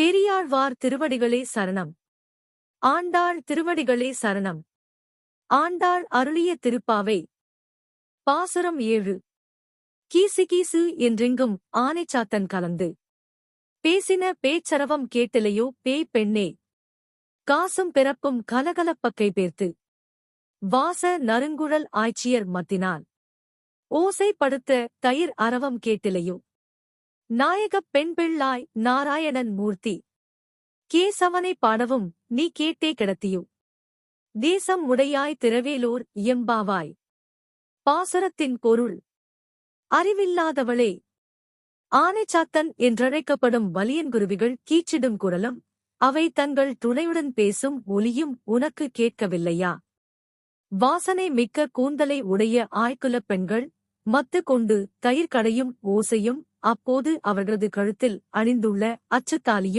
பெரியாழ்வார் திருவடிகளே சரணம். ஆண்டாள் திருவடிகளே சரணம். ஆண்டாள் அருளிய திருப்பாவை. பாசுரம் ஏழு. கீசு கீசு என்றெங்கும் ஆனைச்சாத்தன் கலந்து. பேசின பேச்சரவம் கேட்டிலையோ பேய் பெண்ணே. காசும் பிறப்பும் கலகலப்பக்கை பேர்த்து. வாச நறுங்குழல் ஆய்ச்சியர் மத்தினால். ஓசைப்படுத்த தயிர் அரவம் கேட்டிலையோ. நாயகப் பெண் பிள்ளாய் நாராயணன் மூர்த்தி. கேசவனை பாடவும் நீ கேட்டே கிடத்தியோ. தேசம் உடையாய் திரவேலோர் இயம்பாவாய். பாசுரத்தின் பொருள். அறிவில்லாதவளே. ஆனைச்சாத்தன் என்றழைக்கப்படும் வலியன்குருவிகள் கீச்சிடும் குரலும் அவை தங்கள் துணையுடன் பேசும் ஒலியும் உனக்கு கேட்கவில்லையா? வாசனை மிக்க கூந்தலை உடைய ஆய்குலப் பெண்கள் மத்து கொண்டு தயிர் கடையும் ஓசையும் அப்போது அவர்களது கழுத்தில் அணிந்துள்ள அச்சத்தாலியும்